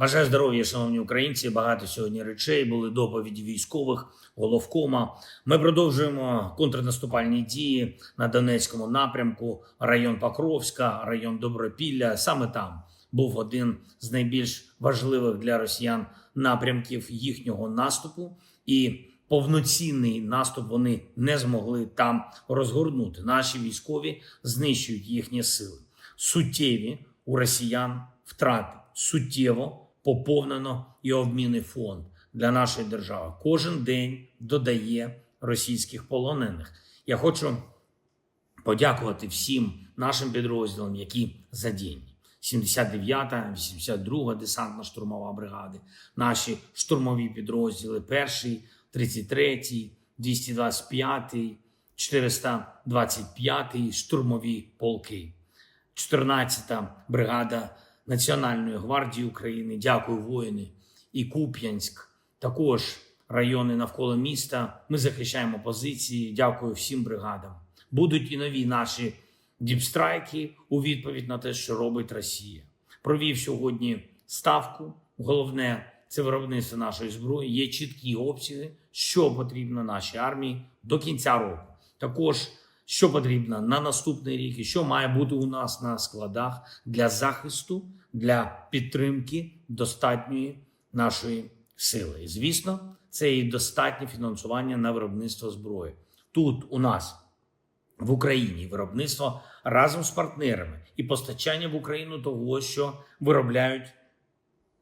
Бажаю здоров'я, шановні українці. Багато сьогодні речей були доповіді військових головкома. Ми продовжуємо контрнаступальні дії на Донецькому напрямку, район Покровська, район Добропілля. Саме там був один з найбільш важливих для росіян напрямків їхнього наступу. І повноцінний наступ вони не змогли там розгорнути. Наші військові знищують їхні сили. Суттєві у росіян втрати суттєво поповнено і обмінний фонд для нашої держави. Кожен день додає російських полонених. Я хочу подякувати всім нашим підрозділам, які задіяні. 79-та, 82-га десантна штурмова бригади, наші штурмові підрозділи, перший, 33-й, 225-й, 425-й штурмові полки, 14-та бригада Національної гвардії України. Дякую, воїни. І Куп'янськ, також райони навколо міста. Ми захищаємо позиції. Дякую всім бригадам. Будуть і нові наші діпстрайки у відповідь на те, що робить Росія. Провів сьогодні ставку. Головне це виробництво нашої зброї. Є чіткі обсяги, що потрібно нашій армії до кінця року. Також що потрібно на наступний рік, і що має бути у нас на складах для захисту, для підтримки достатньої нашої сили. І звісно, це і достатнє фінансування на виробництво зброї. Тут у нас в Україні виробництво разом з партнерами і постачання в Україну того, що виробляють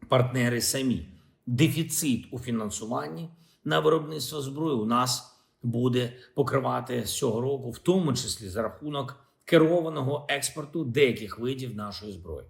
партнери самі. Дефіцит у фінансуванні на виробництво зброї у нас буде покривати з цього року, в тому числі за рахунок керованого експорту деяких видів нашої зброї.